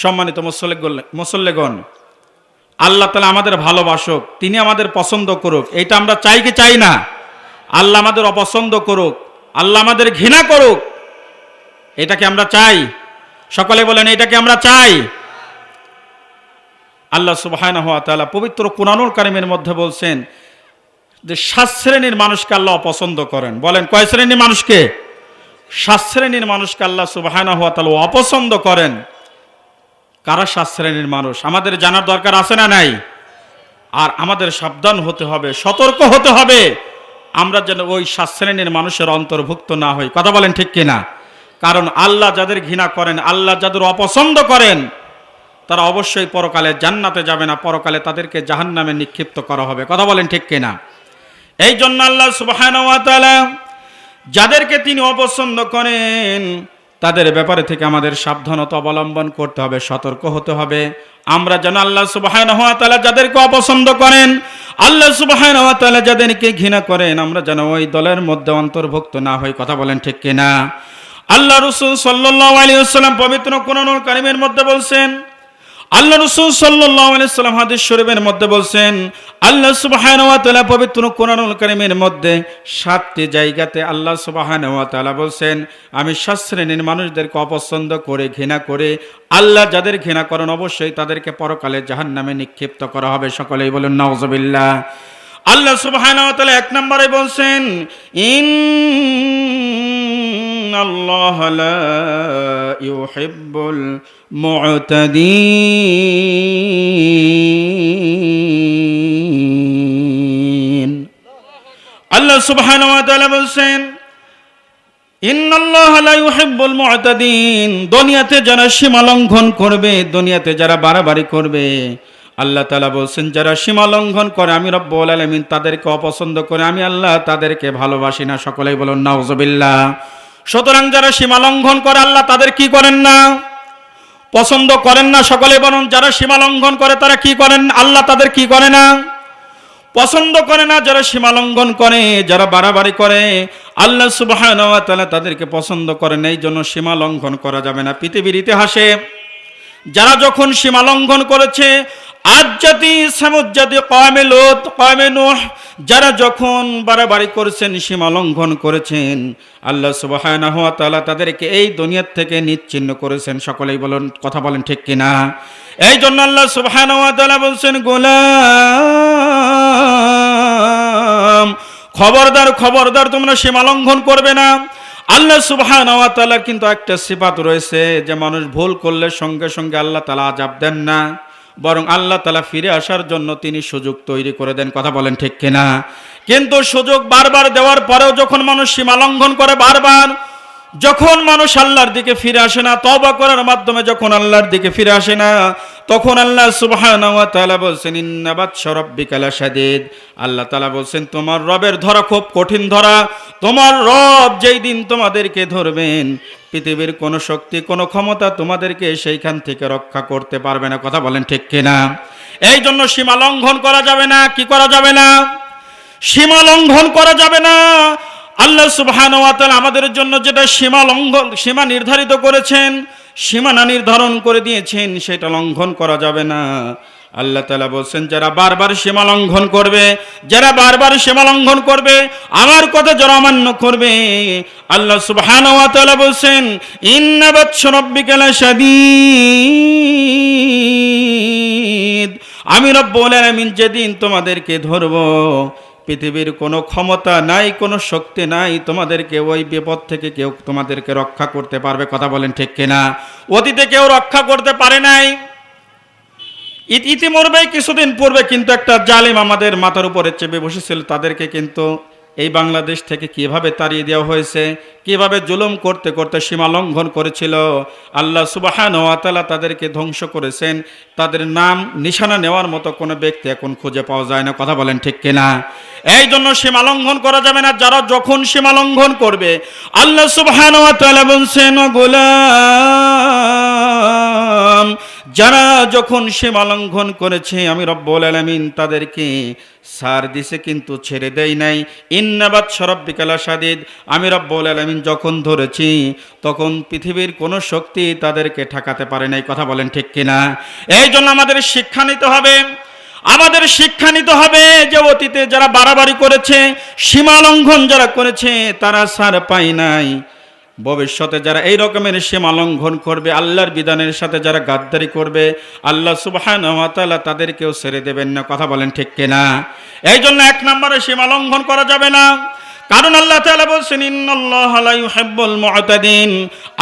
সম্মানিত মুসল্লিগণ- আল্লাহ তালা আমাদের ভালোবাসুক, তিনি আমাদের পছন্দ করুক এটা আমরা চাই কি চাই না? আল্লাহ আমাদের অপছন্দ করুক, আল্লাহ আমাদের ঘৃণা করুক এটাকে আমরা চাই? সকলে বলেন এটাকে আমরা চাই? আল্লাহ সুবহানাহু ওয়া তাআলা পবিত্র কুরআনুল কারিমের মধ্যে বলছেন যে, সাত শ্রেণির মানুষকে আল্লাহ অপছন্দ করেন। বলেন, কয় শ্রেণির মানুষকে? সাত শ্রেণির মানুষকে আল্লাহ সুবহানাহু ওয়া তাআলা অপছন্দ করেন। কারা সাত শ্রেণির মানুষ? আমাদের জানার দরকার আছে না নাই? আর আমাদের সাবধান হতে হবে, সতর্ক হতে হবে। আমরা যেন ওই সাত শ্রেণির মানুষের অন্তর্ভুক্ত না হই। কথা বলেন ঠিক কিনা? কারণ আল্লাহ যাদের ঘৃণা করেন, আল্লাহ যাদের অপছন্দ করেন, তারা অবশ্যই পরকালে জান্নাতে যাবে না, পরকালে তাদেরকে জাহান নামে নিক্ষিপ্ত করা হবে। কথা বলেন ঠিক কিনা? এই জন্য আল্লাহ তাআলা যাদেরকে তিনি অপছন্দ করেন তাদের ব্যাপারে থেকে আমাদের সাবধানতা অবলম্বন করতে হবে, সতর্ক হতে হবে। আমরা যেন আল্লাহ সুবাহান হওয়া যাদেরকে অপছন্দ করেন, আল্লাহ সুবাহান হওয়া যাদেরকে ঘৃণা করেন, আমরা যেন ওই দলের মধ্যে অন্তর্ভুক্ত না হয়ে কথা বলেন ঠিক কিনা? আল্লাহ রসুল সাল্লাহ আলী আসসালাম পবিত্র কোরআনুল কারিমের মধ্যে বলছেন আল্লাহ রসুল সাল্লাম হাদিস শরীফের মধ্যে বলছেন, আল্লাহ তাআলা পবিত্র কোরআনুল কারীমের মধ্যে সাতটি জায়গাতে আল্লাহ সুবহানাহু বলছেন, আমি শ্রেণির মানুষদেরকে অপছন্দ করে, ঘৃণা করে, আল্লাহ যাদের ঘৃণা করেন অবশ্যই তাদেরকে পরকালে জাহান নামে নিক্ষিপ্ত করা হবে। সকলেই বলেন, নাউজুবিল্লাহ। আল্লাহ তাআলা এক নম্বরে বলছেন, ইন আল্লাহ লা ইউহিব্বুল মু'তাদিন আল্লাহ সুবহানাহু ওয়া তাআলা বলছেন দুনিয়াতে যারা সীমা লঙ্ঘন করবে, দুনিয়াতে যারা বাড়াবাড়ি করবে, আল্লাহ তাআলা বলছেন, যারা সীমা লঙ্ঘন করে, আমি রব্বুল আলামিন তাদেরকে অপছন্দ করে, আমি আল্লাহ তাদেরকে ভালোবাসি না। সকলেই বলুন, নাউজুবিল্লাহ। সুতরাং যারা সীমা লঙ্ঘন করে আল্লাহ তাদের কি করেন না? পছন্দ করেন না সকলে বলুন যারা সীমা লঙ্ঘন করে তারা কি করেন? আল্লাহ তাদের কি করে না? পছন্দ করে না, যারা সীমা লঙ্ঘন করে, যারা বাড়াবাড়ি করে, আল্লাহ তাআলা তাদেরকে পছন্দ করেন এই জন্য সীমা লঙ্ঘন করা যাবে না। পৃথিবীর ইতিহাসে যারা যখন সীমা লঙ্ঘন করেছে আজ জাতি সামুদ জাতি কয়মে লোত কয়মে নোহ, যারা যখন বাড়াবাড়ি করেছেন, সীমা লঙ্ঘন করেছেন, আল্লাহ তাআলা তাদেরকে এই দুনিয়ার থেকে নিচ্ছিন্ন করেছেন। সকলেই বলুন, কথা বলেন ঠিক কিনা? এই জন্য আল্লাহ তাআলা বলছেন, গোলাম, খবরদার খবরদার, তোমরা সীমা লঙ্ঘন করবে না। আল্লাহ ওয়া কিন্তু একটা সিফাত রয়েছে যে, মানুষ ভুল করলে সঙ্গে সঙ্গে আল্লাহ তাআলা আজাব দেন না। বরং আল্লাহ তালা ফিরে আসার জন্য তিনি সুযোগ তৈরি করে দেন। কথা বলেন ঠিক কিনা? কিন্তু সুযোগ বারবার দেওয়ার পরেও যখন মানুষ সীমা লঙ্ঘন করে বারবার, যখন মানুষ আল্লাহর দিকে ফিরে আসে না তবা করার মাধ্যমে যখন আল্লাহর দিকে ফিরে আসে না তখন আল্লাহ তাআলা বলছেন, ইন্না বাতশা রাব্বিকা লাশাদীদ। আল্লাহ তাআলা বলছেন, তোমার রবের ধরা খুব কঠিন ধরা। তোমার রব যেই দিন তোমাদেরকে ধরবেন, পৃথিবীর কোনো শক্তি, কোনো ক্ষমতা তোমাদেরকে সেইখান থেকে রক্ষা করতে পারবে না। কথা বলেন ঠিক কিনা? এই জন্য সীমা লঙ্ঘন করা যাবে না। কি করা যাবে না? সীমা লঙ্ঘন করা যাবে না। আল্লাহ তাআলা আমাদের জন্য যেটা সীমা লঙ্ঘন, সীমা নির্ধারিত করেছেন সীমানা নির্ধারণ করে দিয়েছেন, সেটা লঙ্ঘন করা যাবে না। আল্লাহ তাআলা বলছেন, যারা বারবার সীমা লঙ্ঘন করবে, যারা বারবার সীমা লঙ্ঘন করবে, আমার কথা যারা অমান্য করবে, আল্লাহ তাআলা বলছেন, ইন্না বাতশা রাব্বিকা লাশাদীদ আমি রব্বুল আলামিন যেদিন তোমাদেরকে ধরবো পৃথিবীর কোনো ক্ষমতা নাই, কোনো শক্তি নাই, তোমাদেরকে ওই বিপদ থেকে কেউ তোমাদেরকে রক্ষা করতে পারবে, কথা বলেন ঠিক কিনা? অতীতে কেউ রক্ষা করতে পারে নাই। ইত- ইতিমধ্যেই কিছুদিন পূর্বে কিন্তু একটা জালিম আমাদের মাথার উপরে চেপে বসেছিল, তাদেরকে কিন্তু এই বাংলাদেশ থেকে কীভাবে তাড়িয়ে দেওয়া হয়েছে, কীভাবে জুলুম করতে করতে সীমা লঙ্ঘন করেছিল, আল্লাহ সুবাহান ওয়াতালা তাদেরকে ধ্বংস করেছেন, তাদের নাম, নিশানা নেওয়ার মতো কোনো ব্যক্তি এখন খুঁজে পাওয়া যায় না, কথা বলেন ঠিক কিনা? এই জন্য সীমা লঙ্ঘন করা যাবে না, যারা যখন সীমা লঙ্ঘন করবে, আল্লাহ সুবাহান ওয়াতালা বলছেন, "ও গোলাম যারা যখন সীমা লঙ্ঘন করেছে, আমি রব্বুল আলামিন তাদেরকে সার দিছে, কিন্তু ছেড়ে দেয় নাই। ইন্নাবাদ সরব্বিকালা সাদিদ আমি রব্বুল আলামিন যখন ধরেছি, তখন পৃথিবীর কোনো শক্তি তাদেরকে ঠেকাতে পারে নাই। কথা বলেন ঠিক কিনা? এই জন্য আমাদের শিক্ষা নিতে হবে। আমাদের শিক্ষা নিতে হবে যে অতীতে যারা বাড়াবাড়ি করেছে, সীমা লঙ্ঘন যারা করেছে, তারা সার পায় নাই। ভবিষ্যতে যারা এই রকমের সীমা লঙ্ঘন করবে, আল্লাহর বিধানের সাথে যারা গাদ্দারি করবে, আল্লাহ সুবহান তাদেরকেও ছেড়ে দেবেন না। কথা বলেন ঠিক কিনা? এই জন্য এক নম্বরে সীমা লঙ্ঘন করা যাবে না। কারণ আল্লাহ তাআলা বলছেন, ইন্নাল্লাহ লা ইউহিব্বুল মুআতাদিন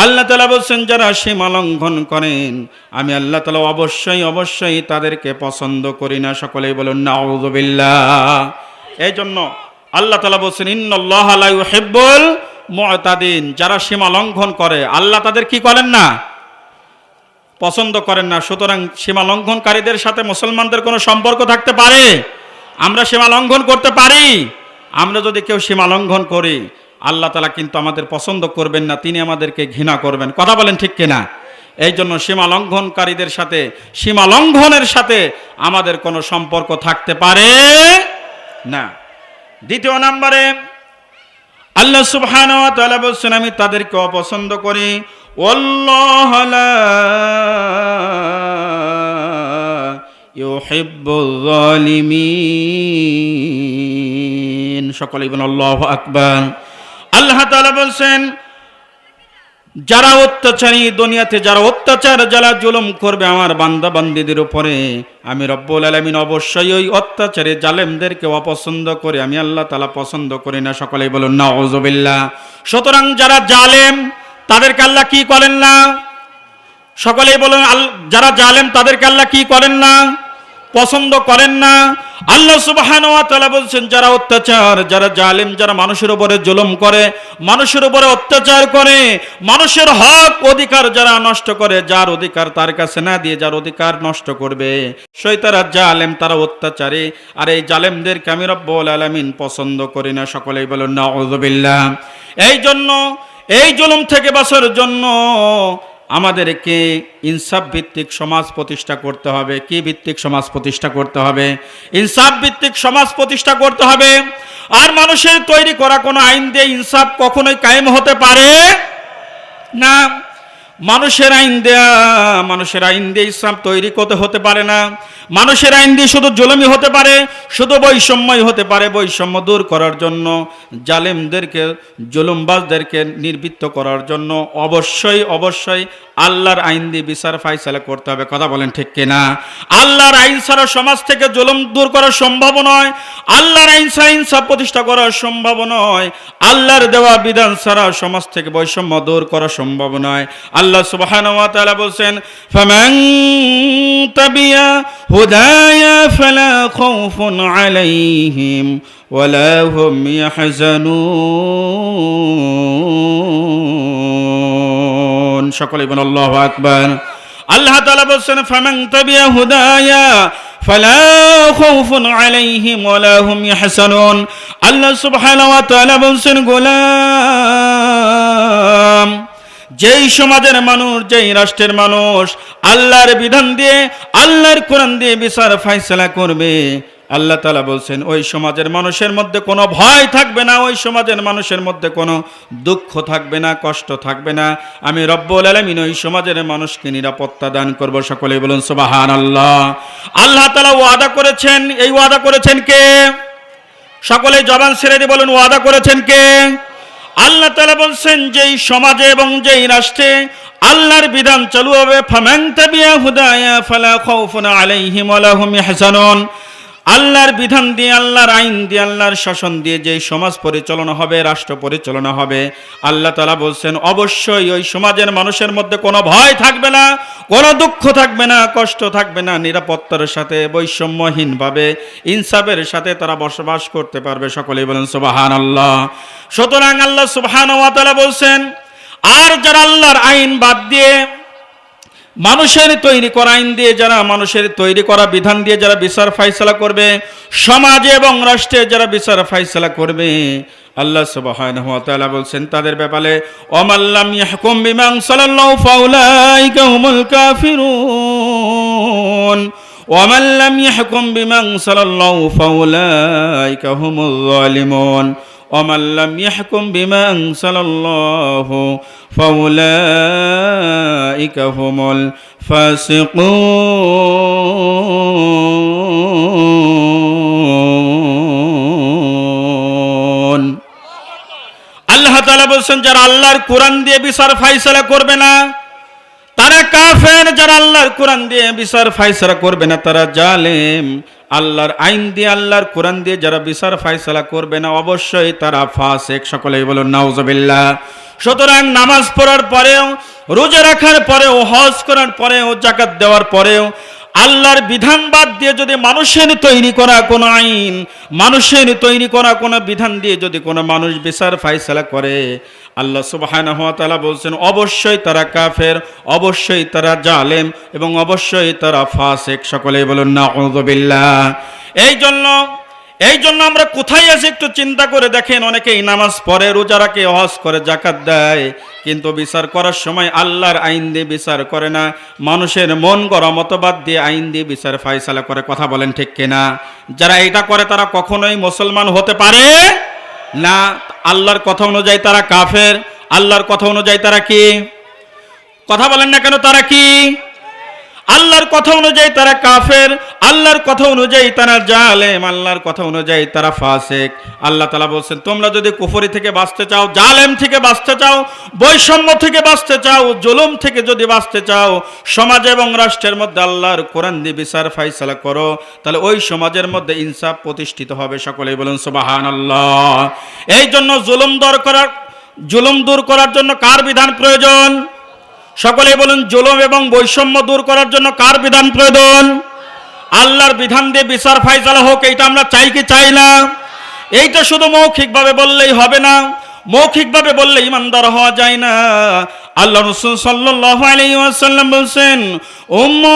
আল্লাহ তাআলা বলছেন, যারা সীমা লঙ্ঘন করেন, আমি আল্লাহ তালা অবশ্যই অবশ্যই তাদেরকে পছন্দ করি না। সকলেই বলুন, নাউযুবিল্লাহ। এই জন্য আল্লাহ তালা বলছেন, ইন্নাল্লাহ লা মুআতাদিন যারা সীমা লঙ্ঘন করে, আল্লাহ তাদের কি করেন না? পছন্দ করেন না। সুতরাং সীমা লঙ্ঘনকারীদের সাথে মুসলমানদের কোনো সম্পর্ক থাকতে পারে? আমরা সীমা লঙ্ঘন করতে পারি? আমরা যদি কেউ সীমা লঙ্ঘন করি, আল্লাহ তালা কিন্তু আমাদের পছন্দ করবেন না, তিনি আমাদেরকে ঘৃণা করবেন। কথা বলেন ঠিক কিনা? এই জন্য সীমা লঙ্ঘনকারীদের সাথে, সীমা লঙ্ঘনের সাথে আমাদের কোনো সম্পর্ক থাকতে পারে না। দ্বিতীয় নম্বরে আল্লাহ সুবহান বলছেন আমি তাদেরকে অপছন্দ করি। সকলে বলেন আল্লাহু আকবার। আল্লাহ তাআলা বলছেন যারা অত্যাচারী দুনিয়াতে, যারা অত্যাচার, যারা জুলুম করবে আমার বান্দা বান্দিদের উপরে। আমি রব্বুল আলমিন অবশ্যই ওই অত্যাচারে জালেমদেরকে অপছন্দ করে। আমি আল্লাহ তালা পছন্দ করি না। সকলেই বলুন না ওজবিল্লা সুতরাং যারা জালেম, তাদেরকে আল্লাহ কি করেন না? সকলেই বলুন যারা জালেম, তাদেরকে আল্লাহ কি করেন না? পছন্দ করেন না, আল্লাহ সুবহান বলছেন, যারা অত্যাচার, যারা জালিম, যারা মানুষের উপরে জুলুম করে, মানুষের উপরে অত্যাচার করে, মানুষের হক, অধিকার যারা নষ্ট করে, যার অধিকার তার কাছে না দিয়ে যার অধিকার নষ্ট করবে। সেই তারা জালেম, তারা অত্যাচারী, আর এই জালেমদেরকে আমি রব্বুল আলামিন পছন্দ করি না। সকলেই বলুন না এই জন্য এই জুলুম থেকে বাঁচার জন্য আমাদেরকে ইনসাফ ভিত্তিক সমাজ প্রতিষ্ঠা করতে হবে। কি ভিত্তিক সমাজ প্রতিষ্ঠা করতে হবে? ইনসাফ ভিত্তিক সমাজ প্রতিষ্ঠা করতে হবে। আর মানুষের তৈরি করা কোনো আইন দিয়ে ইনসাফ কখনোই কায়েম হতে পারে না। মানুষের আইন দেয়া, মানুষের আইন দিয়ে ইসলাম তৈরি করতে হতে পারে না। মানুষের আইন দিয়ে শুধু জুলমি হতে পারে, শুধু বৈষম্যই হতে পারে বৈষম্য দূর করার জন্য, জালেমদেরকে, জুলুমবাজদেরকে নির্বৃত্ত করার জন্য। অবশ্যই অবশ্যই আল্লাহর আইন দিয়ে বিচার ফাইসালা করতে হবে, কথা বলেন ঠিক কিনা? আল্লাহর আইন ছাড়া সমাজ থেকে জুলুম দূর করা সম্ভব নয়, আল্লাহর আইন ছাড়া ইনসাফ প্রতিষ্ঠা করা সম্ভব নয়, আল্লাহর দেওয়া বিধান ছাড়া সমাজ থেকে বৈষম্য দূর করা সম্ভব নয়। আল্লাহ সুবহানাহু ওয়া তাআলা বলেন ফামান তাবিয়া হুদায়া ফালা খাউফুন আলাইহিম ওয়ালা হুম ইয়াহজানুন। সকলে বলেন, আল্লাহু আকবার। আল্লাহ তাআলা বলেন ফামান তাবিয়া হুদায়া ফালা খাউফুন আলাইহিম ওয়ালা হুম ইয়াহজানুন। আল্লাহ সুবহানাহু ওয়া তাআলা বলেন গোলাম যেই সমাজের মানুষ, যেই রাষ্ট্রের মানুষ, আল্লাহর বিধান দিয়ে, আল্লাহর কোরআন দিয়ে বিচার, ফাইসলা করবে। আল্লাহ তালা বলছেন, ওই সমাজের মানুষের মধ্যে কোনো ভয় থাকবে না, ওই সমাজের মানুষের মধ্যে কোনো দুঃখ থাকবে না, কষ্ট থাকবে না। আমি রব্বুল আলমিন ওই সমাজের মানুষকে নিরাপত্তা দান করব। সকলে বলুন সুবাহান আল্লাহ আল্লাহ তালা ওয়াদা করেছেন, এই ওয়াদা করেছেন কে? সকলে জবান ছেড়ে দিয়ে বলুন, ওয়াদা করেছেন কে? আল্লাহ তালা বলছেন, যেই সমাজে এবং যেই রাষ্ট্রে আল্লাহর বিধান চালু হবে আল্লাহর বিধান দিয়ে, আল্লাহর আইন দিয়ে, আল্লাহর শাসন দিয়ে যেই সমাজ পরিচালনা হবে, রাষ্ট্র পরিচালনা হবে, আল্লাহ তালা বলছেন, অবশ্যই ওই সমাজের মানুষের মধ্যে কোনো ভয় থাকবে না, কোনো দুঃখ থাকবে না, কষ্ট থাকবে না, নিরাপত্তার সাথে, বৈষম্যহীনভাবে, ইনসাফের সাথে তারা বসবাস করতে পারবে। সকলেই বলেন সুবাহান আল্লাহ সুতরাং আল্লাহ সুবাহান বলছেন, আর যারা আল্লাহর আইন বাদ দিয়ে মানুষের তৈরি করা আইন দিয়ে, যারা মানুষের তৈরি করা বিধান দিয়ে যারা বিচার ফাইসলা করবে, সমাজে এবং রাষ্ট্রে যারা বিচার ফাইসলা করবে, আল্লাহ তাআলা বলছেন, তাদের ব্যাপারে ওমাল্লাম ইয়াহকুম বিমা আনসালাল্লাহু ফাউলাইকা হুমুল কাফিরুন লাম ইয়াহকুম বিমা আনসালাল্লাহু ফাউলাইকা হুমুল ওমান লাম ইয়াহকুম বিমা আনসালাল্লাহু ফাউলাইকা হুমুল ফাসিকুন আল্লাহ তাআলা বলছেন, যারা আল্লাহর কোরআন দিয়ে বিচার ফাইসলা করবে না তারা কাফের যারা আল্লাহর কোরআন দিয়ে বিচার ফাইসলা করবে না, তারা জালেম। আল্লাহর আইন দিয়ে, আল্লাহর কোরআন দিয়ে যারা বিচার ফাইসলা করবে না, অবশ্যই তারা ফাসেক। সকলেই বলো নাউজবিল্লা সুতরাং নামাজ পড়ার পরেও, রোজা রাখার পরেও, হজ করার পরেও, জাকাত দেওয়ার পরেও আল্লাহর বিধান বাদ দিয়ে যদি মানুষের তৈরি করা কোনো আইন, মানুষের তৈরি করা কোনো বিধান দিয়ে যদি কোনো মানুষ বিচার ফাইসলা করে, আল্লাহ সুবাহ বলছেন, অবশ্যই তারা কাফের, অবশ্যই তারা জালেম এবং অবশ্যই তারা ফাসেক। সকলেই বলুন না এই জন্য এই জন্য আমরা কোথায় আছি একটু চিন্তা করে দেখেন, অনেকেই নামাজ পড়ে, রোজা রাখে, হজ করে জাকাত দেয়, কিন্তু বিচার করার সময় আল্লাহর আইন দিয়ে বিচার করে না। মানুষের মন গড়া মতবাদ দিয়ে আইন দিয়ে বিচার ফাইসালা করে, কথা বলেন ঠিক কিনা? যারা এটা করে, তারা কখনোই মুসলমান হতে পারে না। আল্লাহর কথা অনুযায়ী তারা কাফের, আল্লাহর কথা অনুযায়ী তারা কি? কথা বলেন না কেন, তারা কি? আল্লাহর কথা অনুযায়ী তারা কাফের, আল্লাহর কথা অনুযায়ী তারা জালেম, আল্লাহর কথা অনুযায়ী তারা ফাসেক। আল্লাহ তালা বলছেন, তোমরা যদি কুফরি থেকে বাঁচতে চাও, জালেম থেকে বাঁচতে চাও, বৈষম্য থেকে বাঁচতে চাও, জুলুম থেকে যদি বাঁচতে চাও, সমাজ এবং রাষ্ট্রের মধ্যে আল্লাহর কোরআন দিয়ে বিচার ফাইসালা করো, তাহলে ওই সমাজের মধ্যে ইনসাফ প্রতিষ্ঠিত হবে। সকলেই বলুন সুবাহান আল্লাহ এই জন্য জুলুম দর করার, জুলুম দূর করার জন্য কার বিধান প্রয়োজন? সকলে বলুন, জুলুম এবং বৈষম্য দূর করার জন্য কার বিধান প্রয়োজন? আল্লাহর বিধান দিয়ে বিচার ফাইসালা হোক, এইটা আমরা চাই কি চাই না? এইটা শুধু মৌখিকভাবে বললেই হবে না। মৌখিকভাবে বললে ইমানদার হওয়া যায় না। আল্লাহ রসুল সাল্লাল্লাহু আলাইহি ওয়াসাল্লাম বলছেন, উম্মত,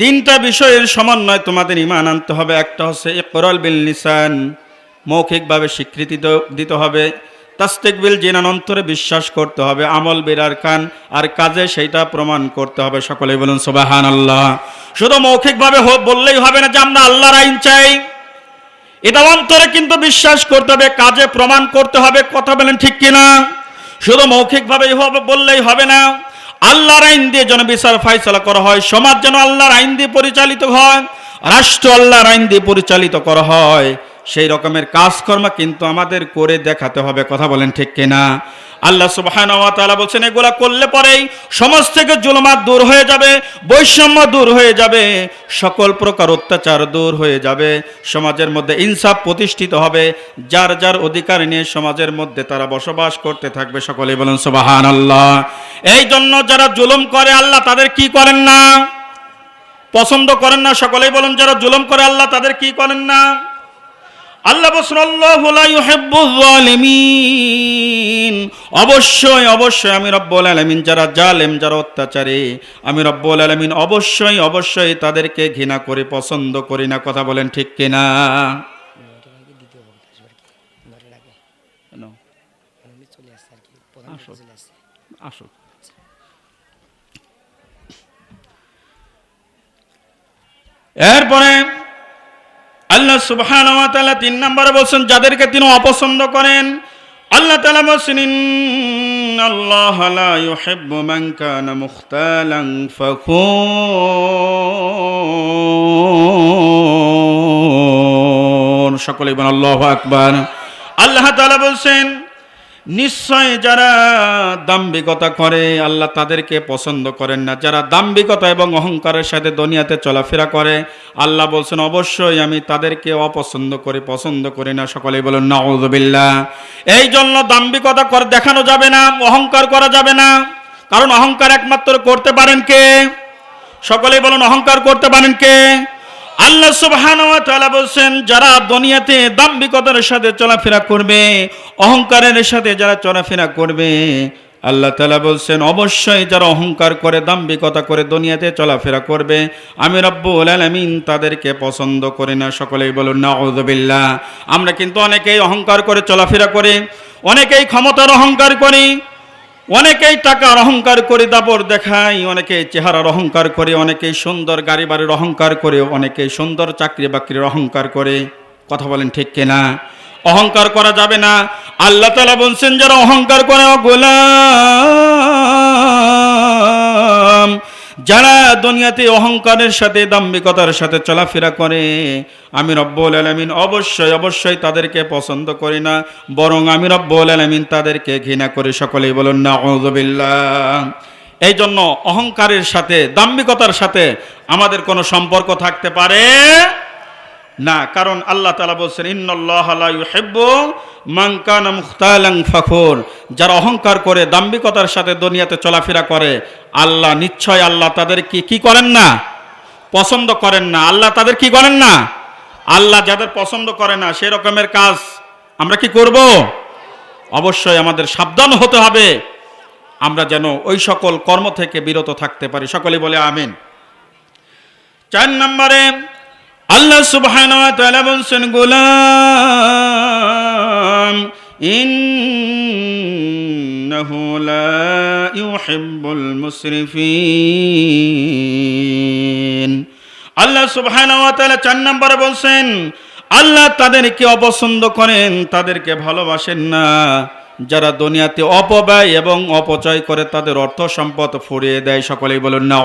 তিনটা বিষয়ের সমন্বয় তোমাদের ইমান আনতে হবে। একটা হচ্ছে ইকরাল বিল মৌখিকভাবে স্বীকৃতি দিতে হবে। তাস্তেকবিল জেনান অন্তরে বিশ্বাস করতে হবে, আমল বেরার কান আর কাজে সেইটা প্রমাণ করতে হবে। সকলেই বলুন সুবাহান আল্লাহ শুধু মৌখিকভাবে বললেই হবে না যে আমরা আল্লাহর আইন চাই। এটা অন্তরে কিন্তু বিশ্বাস করতে হবে, কাজে প্রমাণ করতে হবে, কথা বলেন ঠিক কিনা? শুধু মৌখিকভাবেই হবে, বললেই হবে না। আল্লাহর আইন দিয়ে যেন বিচার ফাইসলা করা হয়, সমাজ যেন আল্লাহর আইন দিয়ে পরিচালিত হয়, রাষ্ট্র আল্লাহর আইন দিয়ে পরিচালিত করা হয়। সেই রকমের কাজকর্ম কিন্তু আমাদের করে দেখাতে হবে, কথা বলেন ঠিক কিনা? আল্লাহ তাআলা বলছেন, এগুলা করলে পরেই সমাজ থেকে জুলমাত দূর হয়ে যাবে, বৈষম্য দূর হয়ে যাবে, সকল প্রকার অত্যাচার দূর হয়ে যাবে, সমাজের মধ্যে ইনসাফ প্রতিষ্ঠিত হবে, যার যার অধিকার নিয়ে সমাজের মধ্যে তারা বসবাস করতে থাকবে, সকলেই বলুন সুবহানাল্লাহ। এই জন্য যারা জুলুম করে, আল্লাহ তাদের কি করেন না? পছন্দ করেন না, সকলেই বলুন যারা জুলুম করে, আল্লাহ তাদের কি করেন না? আল্লাহ অবশ্যই অবশ্যই আমি রব্বুল আলামিন, যারা জালেম, যারা অত্যাচারী, আমি রব্বুল আলামিন অবশ্যই অবশ্যই তাদেরকে ঘৃণা করি, পছন্দ করি না কথা বলেন ঠিক কিনা কেন? আসো। আসো এরপরে আল্লাহ সুবহান তিন নম্বরে বলছেন, যাদেরকে তিনি অপছন্দ করেন, আল্লাহ তালা বলছেন আল্লাহ লা ইউহিব্বু কানা মুখতালান ফাখুর সকলে আল্লাহু আকবার। আল্লাহ তালা বলছেন নিশ্চয় যারা দাম্ভিকতা করে, আল্লাহ তাদেরকে পছন্দ করেন না। যারা দাম্ভিকতা এবং অহংকারের সাথে দুনিয়াতে চলাফেরা করে, আল্লাহ বলছেন, অবশ্যই আমি তাদেরকে অপছন্দ করি, পছন্দ করি না। সকলেই বলুন নাউজুবিল্লাহ এই জন্য দাম্ভিকতা করে, দেখানো যাবে না, অহংকার করা যাবে না। কারণ অহংকার একমাত্র করতে পারেন কে? সকলেই বলুন, অহংকার করতে পারেন কে? আল্লাহ সুবহানাহু ওয়া বলছেন, যারা দুনিয়াতে দাম্ভিকতার সাথে চলাফেরা করবে, অহংকারের সাথে যারা চলাফেরা করবে, আল্লাহ তালা বলছেন, অবশ্যই যারা অহংকার করে, দাম্ভিকতা করে দুনিয়াতে চলাফেরা করবে, আমি রব্বুল আলামিন তাদেরকে পছন্দ করি না। সকলেই বলুন না আমরা কিন্তু অনেকেই অহংকার করে চলাফেরা করি, অনেকেই ক্ষমতার অহংকার করি অনেকেই টাকার অহংকার করে দাবর দেখায় অনেকে চেহারার অহংকার করে অনেকে সুন্দর গাড়ি বাড়ির অহংকার করে অনেকে সুন্দর চাকরি বাকরির অহংকার করে। কথা বলেন ঠিক কেনা? অহংকার করা যাবে না। আল্লাহ তালা বলছেন, যারা অহংকার করে অগোলা যারা দুনিয়াতে অহংকারের সাথে, দাম্ভিকতার সাথে চলাফেরা করে, আমি রব্বুল আলমিন অবশ্যই অবশ্যই তাদেরকে পছন্দ করি না, বরং আমি রব্বুল আলমিন তাদেরকে ঘৃণা করে। সকলেই বলুন না এই জন্য অহংকারের সাথে, দাম্ভিকতার সাথে আমাদের কোনো সম্পর্ক থাকতে পারে না, কারণ আল্লাহ তালা বলছেন ইন্নআল্লাহু মাংকানা মুখতালাং ফখর যারা অহংকার করে, দাম্ভিকতার সাথে দুনিয়াতে চলাফেরা করে, আল্লাহ নিশ্চয় আল্লাহ তাদের কি কি করেন না? পছন্দ করেন না। আল্লাহ তাদের কি করেন না? আল্লাহ যাদের পছন্দ করে না সেই রকমের কাজ আমরা কি করব? অবশ্যই আমাদের সাবধান হতে হবে। আমরা যেন ওই সকল কর্ম থেকে বিরত থাকতে পারি। সকলে বলে আমিন। চার নম্বরে আল্লাহ সুবহানাহু ওয়া বলছেন, গোলাম, ইন্নাহু লা ইউহিব্বুল মুসরিফিন আল্লাহ সুবহানাহু ওয়া চার নম্বরে বলছেন, আল্লাহ তাদেরকে অপছন্দ করেন, তাদেরকে ভালোবাসেন না। যারা দুনিয়াতে অপব্যয় এবং অপচয় করে, তাদের অর্থ সম্পদ ফুরিয়ে দেয়। সকলেই বলুন না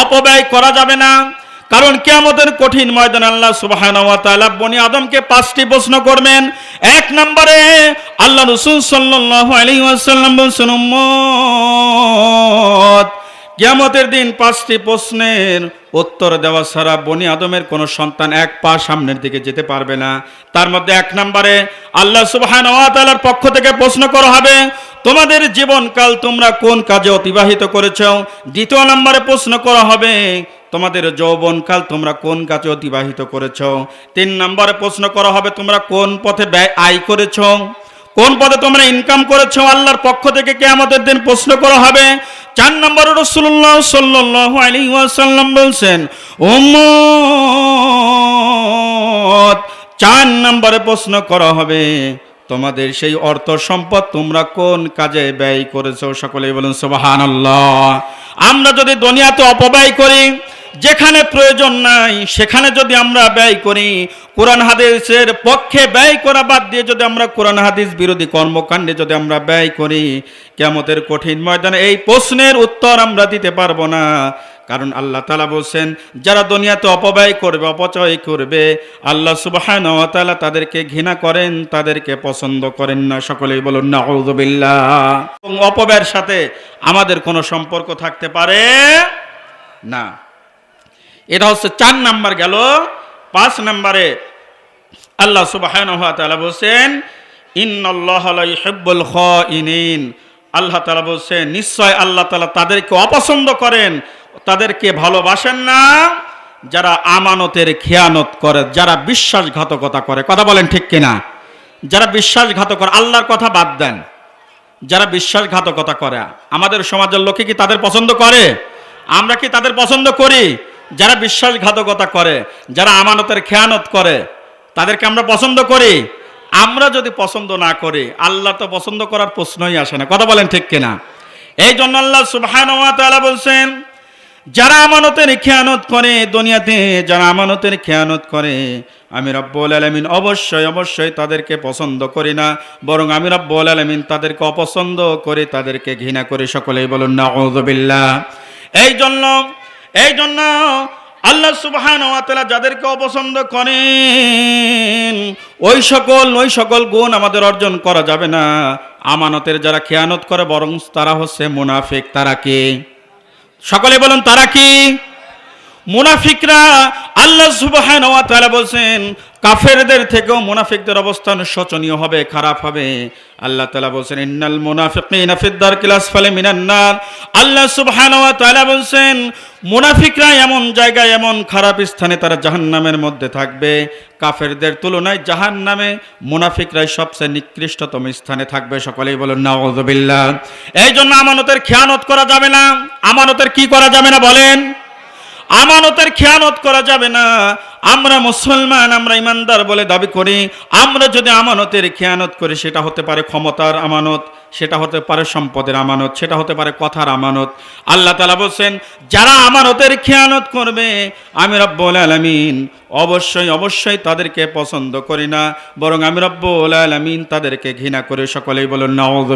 অপব্যয় করা যাবে না। কারণ কেয়ামতের কঠিন ময়দান আল্লাহ ওয়া বনি আদমকে পাঁচটি প্রশ্ন করবেন। এক নম্বরে, আল্লাহ রাসূল উম্মত, কিয়ামতের দিন পাঁচটি প্রশ্নের উত্তর দেওয়া ছাড়া বনি আদমের কোনো সন্তান এক পা সামনের দিকে যেতে পারবে না। তার মধ্যে এক নম্বরে, আল্লাহ ওয়া পক্ষ থেকে প্রশ্ন করা হবে তোমাদের জীবনকাল তোমরা কোন কাজে অতিবাহিত করেছ? দ্বিতীয় নম্বরে প্রশ্ন করা হবে, তোমাদের যৌবনকাল তোমরা কোন কাজে অতিবাহিত করেছ? তিন নম্বরে প্রশ্ন করা হবে, তোমরা কোন পথে ব্যয়, আয় করেছ? কোন পদে তোমরা ইনকাম করেছ? আল্লাহর পক্ষ থেকে কে আমাদের দিন প্রশ্ন করা হবে। চার নম্বরে রসুল্লাহ সাল্লাহ বলছেন চার নম্বরে প্রশ্ন করা হবে তোমাদের সেই অর্থ সম্পদ তোমরা কোন কাজে ব্যয় করেছ? সকলেই বলুন সুবাহান আমরা যদি দুনিয়াতে অপব্যয় করি, যেখানে প্রয়োজন নাই, সেখানে যদি আমরা ব্যয় করি, কোরআন হাদিসের পক্ষে ব্যয় করা বাদ দিয়ে যদি আমরা কোরআন হাদিস বিরোধী কর্মকাণ্ডে যদি আমরা ব্যয় করি কেমতের কঠিন ময়দানে এই প্রশ্নের উত্তর আমরা দিতে পারব না। কারণ আল্লাহ তালা বলছেন, যারা দুনিয়াতে অপব্যয় করবে, অপচয় করবে, আল্লাহ সুবাহান তালা তাদেরকে ঘৃণা করেন, তাদেরকে পছন্দ করেন না। সকলেই বলুন না এবং অপব্যয়ের সাথে আমাদের কোনো সম্পর্ক থাকতে পারে না। এটা হচ্ছে চার নাম্বার গেল। পাঁচ নাম্বারে আল্লাহ সুবাহান বলছেন ইন্নআল্লাহবুল ইনিন আল্লাহ তালা বলছেন, নিশ্চয় আল্লাহ তালা তাদেরকে অপছন্দ করেন তাদেরকে ভালোবাসেন না, যারা আমানতের খেয়ানত করে, যারা বিশ্বাসঘাতকতা করে। কথা বলেন ঠিক কিনা? যারা বিশ্বাসঘাতক করে আল্লাহর কথা বাদ দেন। যারা বিশ্বাসঘাতকতা করে, আমাদের সমাজের লোকে কি তাদের পছন্দ করে? আমরা কি তাদের পছন্দ করি? যারা বিশ্বাসঘাতকতা করে, যারা আমানতের খেয়ানত করে, তাদেরকে আমরা পছন্দ করি? আমরা যদি পছন্দ না করি, আল্লাহ তো পছন্দ করার প্রশ্নই আসে না। কথা বলেন ঠিক কিনা? এই জন্য আল্লাহ সুবহান বলছেন যারা আমানতের খেয়ানত করে দুনিয়াতে, যারা আমানতের খেয়ানত করে, আমি রব্বুল আলমিন অবশ্যই অবশ্যই তাদেরকে পছন্দ করি না, বরং আমি রব্বুল আলমিন তাদেরকে অপছন্দ করে তাদেরকে ঘৃণা করে। সকলেই বলুন না এই জন্য এই জন্য আল্লাহ সুবহান যাদেরকে অপছন্দ করেন, ওই সকল ওই সকল গুণ আমাদের অর্জন করা যাবে না। আমানতের যারা খেয়ানত করে, বরং তারা হচ্ছে মুনাফিক। তারা কি? সকলে বলুন তারা কি? মুনাফিকরা আল্লাহ সুবহান বলছেন কাফেরদের থেকেও মুনাফিকদের অবস্থান শোচনীয় হবে, খারাপ হবে। আল্লাহ তালা বলছেন, ইন্নাল মুনাফিকিনা কিলাস ফলে মিনান্নার আল্লাহ তাআলা বলছেন, মুনাফিকরা এমন জায়গায়, এমন খারাপ স্থানে তারা জাহান্নামের মধ্যে থাকবে। কাফেরদের তুলনায় জাহান্নামে মুনাফিকরাই সবচেয়ে নিকৃষ্টতম স্থানে থাকবে। সকলেই বলুন, নাউযুবিল্লাহ। এই জন্য আমানতের খেয়ানত করা যাবে না। আমানতের কি করা যাবে না বলেন? আমানতের খেয়ানত করা যাবে না। আমরা মুসলমান, আমরা ইমানদার বলে দাবি করি। আমরা যদি আমানতের খেয়ানত করি, সেটা হতে পারে ক্ষমতার আমানত, সেটা হতে পারে সম্পদের আমানত, সেটা হতে পারে কথার আমানত। আল্লাহ তালা বলছেন, যারা আমানতের খেয়ানত করবে, আমি রব্বুল আলমিন অবশ্যই অবশ্যই তাদেরকে পছন্দ করি না। বরং আমি রব্বুল আলমিন তাদেরকে ঘৃণা করে সকলেই বলুন নওয়াজ